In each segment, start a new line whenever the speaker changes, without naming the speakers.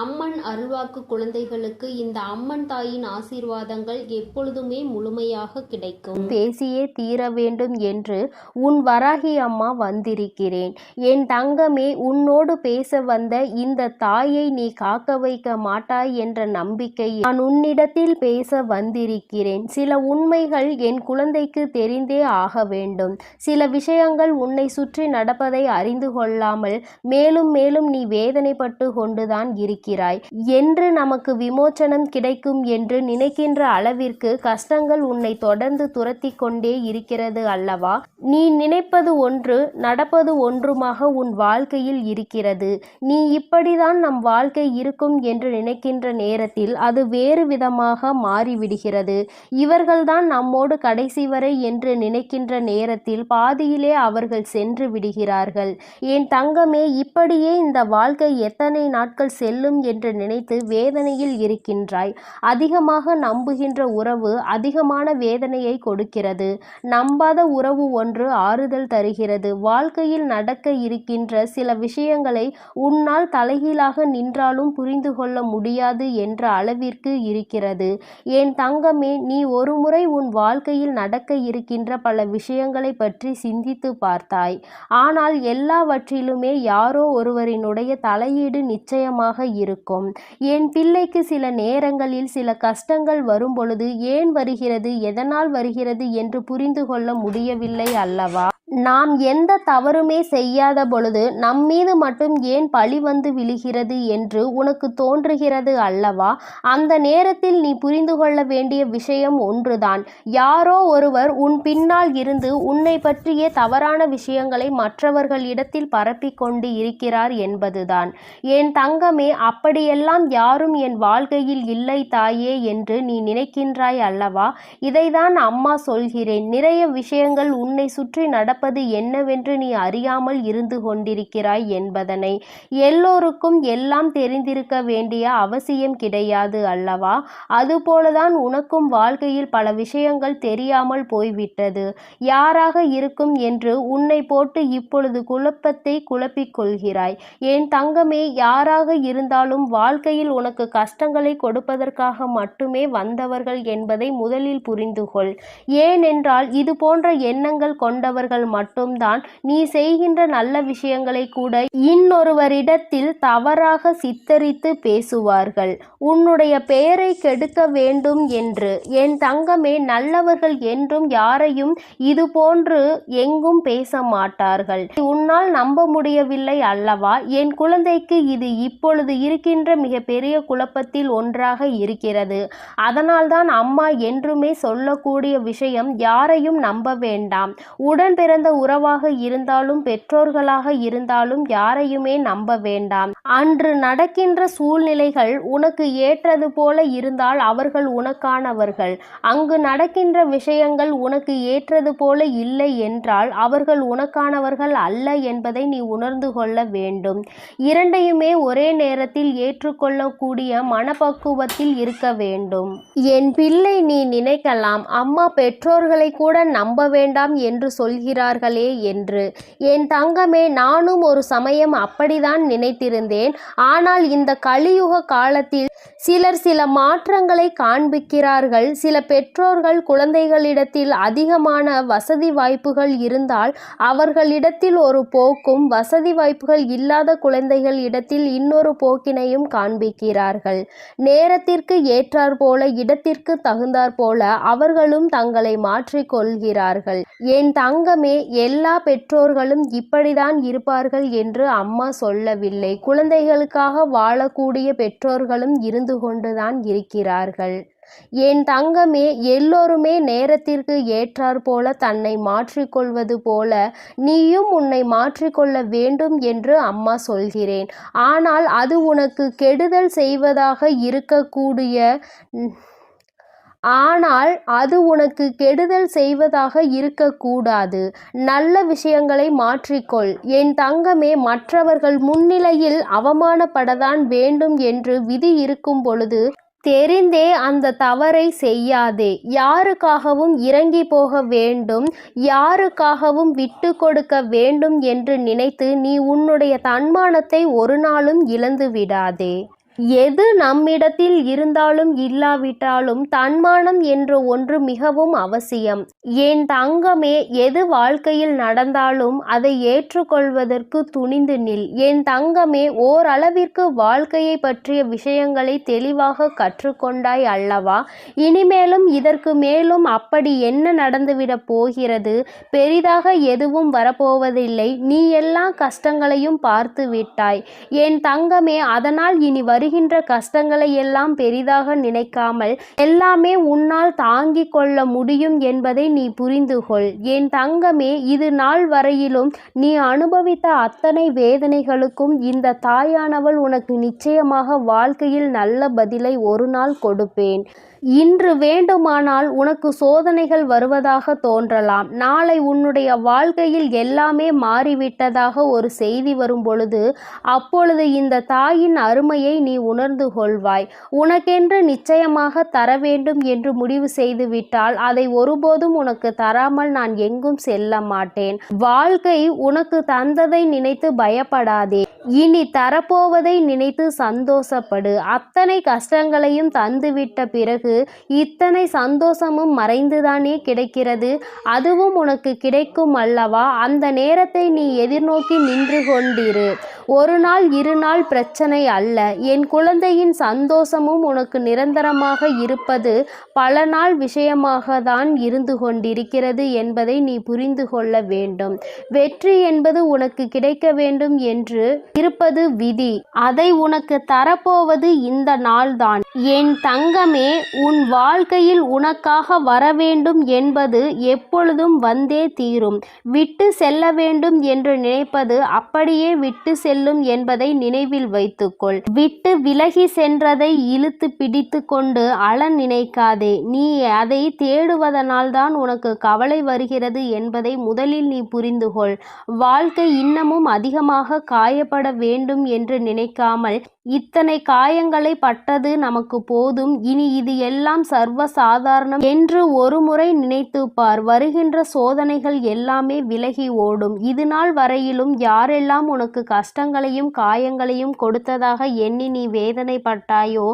அம்மன் அருள்வாக்கு குழந்தைகளுக்கு இந்த அம்மன் தாயின் ஆசீர்வாதங்கள் எப்பொழுதுமே முழுமையாக கிடைக்கும்.
பேசியே தீர வேண்டும் என்று உன் வராகி அம்மா வந்திருக்கிறேன். என் தங்கமே உன்னோடு பேச வந்த இந்த தாயை நீ காக்க வைக்க மாட்டாய் என்ற நம்பிக்கை நான் உன்னிடத்தில் பேச வந்திருக்கிறேன். சில உண்மைகள் என் குழந்தைக்கு தெரிந்தே ஆக வேண்டும். சில விஷயங்கள் உன்னை சுற்றி நடப்பதை அறிந்து கொள்ளாமல் மேலும் மேலும் நீ வேதனைப்பட்டு கொண்டுதான் இருக்கிறாய் என்று நமக்கு விமோச்சனம் கிடைக்கும் என்று நினைக்கின்ற அளவிற்கு கஷ்டங்கள் உன்னை தொடர்ந்து துரத்தி கொண்டே இருக்கிறது அல்லவா? நீ நினைப்பது ஒன்று நடப்பது ஒன்றுமாக உன் வாழ்க்கையில் இருக்கிறது. நீ இப்படிதான் நம் வாழ்க்கை இருக்கும் என்று நினைக்கின்ற நேரத்தில் அது வேறு விதமாக மாறிவிடுகிறது. இவர்கள்தான் நம்மோடு கடைசி வரை என்று நினைக்கின்ற நேரத்தில் பாதியிலே அவர்கள் சென்று விடுகிறார்கள். என் தங்கமே இப்படியே இந்த வாழ்க்கை எத்தனை நாட்கள் செல்லும் என்று நினைத்து வேதனையில் இருக்கின்றாய். அதிகமாக நம்புகின்ற உறவு அதிகமான வேதனையை கொடுக்கிறது. நம்பாத உறவு ஒன்று ஆறுதல் தருகிறது. வாழ்க்கையில் நடக்க இருக்கின்ற சில விஷயங்களை உன்னால் தலைகீழாக நின்றாலும் புரிந்து கொள்ள முடியாது என்ற அளவிற்கு இருக்கிறது. என் தங்கமே நீ ஒருமுறை உன் வாழ்க்கையில் நடக்க இருக்கின்ற பல விஷயங்களை பற்றி சிந்தித்து பார்த்தாய். ஆனால் எல்லாவற்றிலுமே யாரோ ஒருவரினுடைய தலையீடு நிச்சயமாக இருக்கும். என் பிள்ளைக்கு சில நேரங்களில் சில கஷ்டங்கள் வரும் பொழுது ஏன் வருகிறது எதனால் வருகிறது என்று புரிந்து கொள்ள முடியவில்லை அல்லவா? நாம் எந்த தவறுமே செய்யாத பொழுது நம்மீது மட்டும் ஏன் பழி வந்து விழுகிறது என்று உனக்கு தோன்றுகிறது அல்லவா? அந்த நேரத்தில் நீ புரிந்து கொள்ள வேண்டிய விஷயம் ஒன்றுதான். யாரோ ஒருவர் உன் பின்னால் இருந்து உன்னை பற்றிய தவறான விஷயங்களை மற்றவர்களிடத்தில் பரப்பிக் கொண்டு இருக்கிறார் என்பதுதான். என் தங்கமே அப்படியெல்லாம் யாரும் என் வாழ்க்கையில் இல்லை தாயே என்று நீ நினைக்கின்றாய் அல்லவா? இதைதான் அம்மா சொல்கிறேன். நிறைய விஷயங்கள் உன்னை சுற்றி நடப்பது என்னவென்று நீ அறியாமல் இருந்து கொண்டிருக்கிறாய் என்பதனை. எல்லோருக்கும் எல்லாம் தெரிந்திருக்க வேண்டிய அவசியம் கிடையாது அல்லவா? அதுபோலதான் உனக்கும் வாழ்க்கையில் பல விஷயங்கள் தெரியாமல் போய்விட்டது. யாராக இருக்கும் என்று உன்னை போட்டு இப்பொழுது குழப்பத்தை குழப்பிக் கொள்கிறாய் என் தங்கமே யாராக இருந்தாலும் வாழ்க்கையில் உனக்கு கஷ்டங்களை கொடுப்பதற்காக மட்டுமே வந்தவர்கள் என்பதை முதலில் புரிந்துகொள். ஏனென்றால் இது போன்ற எண்ணங்கள் கொண்டவர்கள் மட்டும்தான். நீ செய்கின்ற நல்ல விஷயங்களை கூட இன்னொருவரிடத்தில் தவறாக சித்தரித்து பேசுவார்கள். உன்னுடைய பெயரை கெடுக்க வேண்டும் என்று. என் தங்கமே நல்லவர்கள் என்றும் யாரையும் இது போன்று எங்கும் பேச மாட்டார்கள். உன்னால் நம்ப முடியவில்லை அல்லவா? என் குழந்தைக்கு இது இப்பொழுது இருக்கின்ற மிகப்பெரிய குழப்பத்தில் ஒன்றாக இருக்கிறது. அதனால்தான் அம்மா என்றுமே சொல்லக்கூடிய விஷயம் யாரையும் நம்ப வேண்டாம். உடன் பிறந்த உறவாக இருந்தாலும் பெற்றோர்களாக இருந்தாலும் யாரையுமே நம்ப வேண்டாம். அன்று நடக்கின்ற சூழ்நிலைகள் உனக்கு ஏற்றது போல இருந்தால் அவர்கள் உனக்கானவர்கள். அங்கு நடக்கின்ற விஷயங்கள் உனக்கு ஏற்றது போல இல்லை என்றால் அவர்கள் உனக்கானவர்கள் அல்ல என்பதை நீ உணர்ந்து கொள்ள வேண்டும். இரண்டையுமே ஒரே நேரத்தில் ஏற்றுக்கொள்ளக்கூடிய மனப்பக்குவத்தில் இருக்க வேண்டும். என் பிள்ளை நீ நினைக்கலாம் அம்மா பெற்றோர்களை கூட நம்ப வேண்டாம் என்று சொல்கிறார்களே என்று. என் தங்கமே நானும் ஒரு சமயம் அப்படிதான் நினைத்திருந்தேன். ஆனால் இந்த கலியுக காலத்தில் சிலர் சில மாற்றங்களை காண்பிக்கிறார்கள். சில பெற்றோர்கள் குழந்தைகளிடத்தில் அதிகமான வசதி வாய்ப்புகள் இருந்தால் அவர்களிடத்தில் ஒரு போக்கும் வசதி வாய்ப்புகள் இல்லாத குழந்தைகள் இடத்தில் இன்னொரு போக்கினையும் காண்பிக்கிறார்கள். நேரத்திற்கு ஏற்றாற்போல இடத்திற்கு தகுந்தாற்போல அவர்களும் தங்களை மாற்றிக்கொள்கிறார்கள் என் தங்கமே எல்லா பெற்றோர்களும் இப்படிதான் இருப்பார்கள் என்று அம்மா சொல்லவில்லை. குழந்தைகளுக்காக வாழக்கூடிய பெற்றோர்களும் இருந்து கொண்டுதான் இருக்கிறார்கள். என் தங்கமே எல்லோருமே நேரத்திற்கு ஏற்றாற் போல தன்னை மாற்றிக்கொள்வது போல நீயும் உன்னை மாற்றிக்கொள்ள வேண்டும் என்று அம்மா சொல்கிறேன். ஆனால் அது உனக்கு கெடுதல் செய்வதாக இருக்கக்கூடிய ஆனால் அது உனக்கு கெடுதல் செய்வதாக இருக்கக்கூடாது. நல்ல விஷயங்களை மாற்றிக்கொள். என் தங்கமே மற்றவர்கள் முன்னிலையில் அவமானப்படதான் வேண்டும் என்று விதி இருக்கும் பொழுது தெரிந்தே அந்த தவறை செய்யாதே. யாருக்காகவும் இறங்கி போக வேண்டும் யாருக்காகவும் விட்டு கொடுக்க வேண்டும் என்று நினைத்து நீ உன்னுடைய தன்மானத்தை ஒரு நாளும் இழந்து விடாதே எது நம்மிடத்தில் இருந்தாலும் இல்லாவிட்டாலும் தன்மானம் என்ற ஒன்று மிகவும் அவசியம். என் தங்கமே எது வாழ்க்கையில் நடந்தாலும் அதை ஏற்றுக்கொள்வதற்கு துணிந்து நில். என் தங்கமே ஓரளவிற்கு வாழ்க்கையை பற்றிய விஷயங்களை தெளிவாக கற்றுக்கொண்டாய் அல்லவா? இனிமேலும் இதற்கு மேலும் அப்படி என்ன நடந்துவிடப் போகிறது? பெரிதாக எதுவும் வரப்போவதில்லை. நீ எல்லா கஷ்டங்களையும் பார்த்து விட்டாய். என் தங்கமே அதனால் இனி வருகின்ற கஷ்டங்களை எல்லாம் பெரிதாக நினைக்காமல் எல்லாமே உன்னால் தாங்கிக் கொள்ள முடியும் என்பதை நீ புரிந்து கொள். என் தங்கமே இது நாள் வரையிலும் நீ அனுபவித்த அத்தனை வேதனைகளுக்கும் இந்த தாயானவள் உனக்கு நிச்சயமாக வாழ்க்கையில் நல்ல பதிலை ஒரு நாள் கொடுப்பேன். இன்று வேண்டுமானால் உனக்கு சோதனைகள் வருவதாக தோன்றலாம். நாளை உன்னுடைய வாழ்க்கையில் எல்லாமே மாறிவிட்டதாக ஒரு செய்தி வரும் பொழுது அப்பொழுது இந்த தாயின் அருமையை நீ உணர்ந்து கொள்வாய். உனக்கென்று நிச்சயமாக தர வேண்டும் என்று முடிவு செய்துவிட்டால் அதை ஒருபோதும் உனக்கு தராமல் நான் எங்கும் செல்ல மாட்டேன். வாழ்க்கை உனக்கு தந்ததை நினைத்து பயப்படாதே. இனி தரப்போவதை நினைத்து சந்தோஷப்படு. அத்தனை கஷ்டங்களையும் தந்துவிட்ட பிறகு இத்தனை சந்தோஷமும் மறைந்துதானே கிடைக்கிறது? அதுவும் உனக்கு கிடைக்கும் அல்லவா? அந்த நேரத்தை நீ எதிர்நோக்கி நின்று கொண்டிரு. ஒரு நாள் இரு நாள் பிரச்சனை அல்ல. என் குழந்தையின் சந்தோஷமும் உனக்கு நிரந்தரமாக இருப்பது பல நாள் விஷயமாக தான் இருந்து கொண்டிருக்கிறது என்பதை நீ புரிந்து கொள்ள வேண்டும். வெற்றி என்பது உனக்கு கிடைக்க வேண்டும் என்று இருப்பது விதி. அதை உனக்கு தரப்போவது இந்த நாள்தான். என் தங்கமே உன் வாழ்க்கையில் உனக்காக வரவேண்டும் என்பது எப்பொழுதும் வந்தே தீரும். விட்டு செல்ல வேண்டும் என்று நினைப்பது அப்படியே விட்டு செல்லும் என்பதை நினைவில் வைத்துக்கொள். விட்டு விலகி சென்றதை இழுத்து பிடித்து கொண்டு அழ நினைக்காதே. நீ அதை தேடுவதனால் தான் உனக்கு கவலை வருகிறது என்பதை முதலில் நீ புரிந்து கொள் வாழ்க்கை இன்னமும் அதிகமாக காயப்பட வேண்டும் என்று நினைக்காமல் இத்தனை காயங்களை பட்டது நமக்கு போதும். இனி இது எல்லாம் சர்வ சாதாரணம் என்று ஒருமுறை நினைத்து பார் வருகின்ற சோதனைகள் எல்லாமே விலகி ஓடும். இது நாள் வரையிலும் யாரெல்லாம் உனக்கு கஷ்டங்களையும் காயங்களையும் கொடுத்ததாக எண்ணி நீ வேதனைப்பட்டாயோ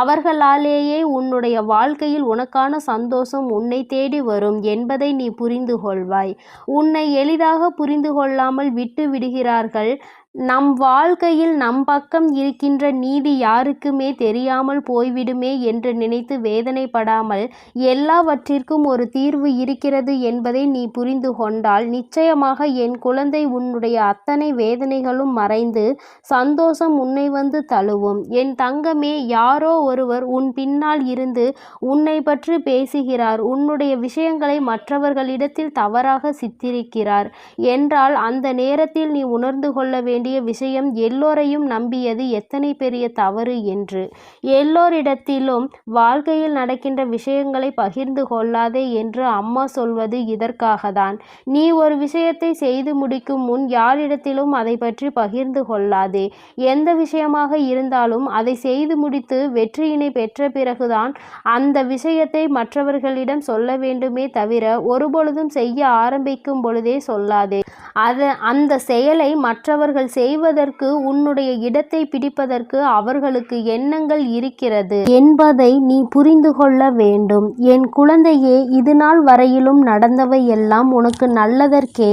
அவர்களாலேயே உன்னுடைய வாழ்க்கையில் உனக்கான சந்தோஷம் உன்னை தேடி வரும் என்பதை நீ புரிந்து கொள்வாய் உன்னை எளிதாக புரிந்து கொள்ளாமல் விட்டு விடுகிறார்கள். நம் வாழ்க்கையில் நம் பக்கம் இருக்கின்ற நீதி யாருக்குமே தெரியாமல் போய்விடுமே என்று நினைத்து வேதனைப்படாமல் எல்லாவற்றிற்கும் ஒரு தீர்வு இருக்கிறது என்பதை நீ புரிந்து கொண்டால் நிச்சயமாக என் குழந்தை உன்னுடைய அத்தனை வேதனைகளும் மறைந்து சந்தோஷம் உன்னை வந்து தழுவும். என் தங்கமே யாரோ ஒருவர் உன் பின்னால் இருந்து உன்னை பற்றி பேசுகிறார். உன்னுடைய விஷயங்களை மற்றவர்களிடத்தில் தவறாக சித்தரிக்கிறார். என்றால் அந்த நேரத்தில் நீ உணர்ந்து கொள்ள வேண்டும் வேண்டிய விஷயம் எல்லோரையும் நம்பியது எத்தனை பெரிய தவறு என்று. எல்லோரிடத்திலும் வாழ்க்கையில் நடக்கின்ற விஷயங்களை பகிர்ந்து கொள்ளாதே என்று அம்மா சொல்வது இதற்காகத்தான். நீ ஒரு விஷயத்தை செய்து முடிக்கும் முன் யாரிடத்திலும் அதை பற்றி பகிர்ந்து கொள்ளாதே. எந்த விஷயமாக இருந்தாலும் அதை செய்து முடித்து வெற்றியினை பெற்ற பிறகுதான் அந்த விஷயத்தை மற்றவர்களிடம் சொல்ல வேண்டுமே தவிர ஒருபொழுதும் செய்ய ஆரம்பிக்கும் பொழுதே சொல்லாதே. அது அந்த செயலை மற்றவர்கள் செய்வதற்கு உன்னுடைய இடத்தை பிடிப்பதற்கு அவர்களுக்கு எண்ணங்கள் இருக்கிறது என்பதை நீ புரிந்து கொள்ள வேண்டும். என் குழந்தையே இது நாள் வரையிலும் நடந்தவை எல்லாம் உனக்கு நல்லதற்கே.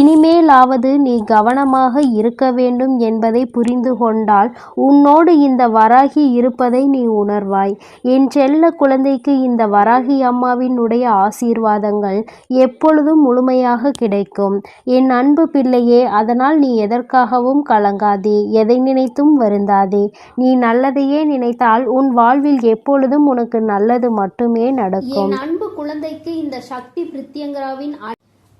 இனிமேலாவது நீ கவனமாக இருக்க வேண்டும் என்பதை புரிந்து கொண்டால் உன்னோடு இந்த வராகி இருப்பதை நீ உணர்வாய். என் செல்ல குழந்தைக்கு இந்த வராகி அம்மாவினுடைய ஆசீர்வாதங்கள் எப்பொழுதும் முழுமையாக கிடைக்கும். என் அன்பு பிள்ளையே அதனால் நீ எதற்காக எதற்காகவும் கலங்காதே எதை நினைத்தும் வருந்தாதே. நீ நல்லதையே நினைத்தால் உன் வாழ்வில் எப்பொழுதும் உனக்கு நல்லது மட்டுமே நடக்கும்.
அன்பு குழந்தைக்கு இந்த சக்தி பிரித்யங்கராவின்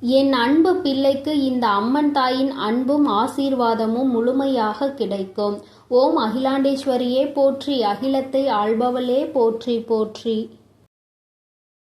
என் அன்பு பிள்ளைக்கு இந்த அம்மன் தாயின் அன்பும் ஆசீர்வாதமும் முழுமையாக கிடைக்கும். ஓம் அகிலாண்டேஸ்வரியே போற்றி அகிலத்தை ஆள்பவளே போற்றி போற்றி.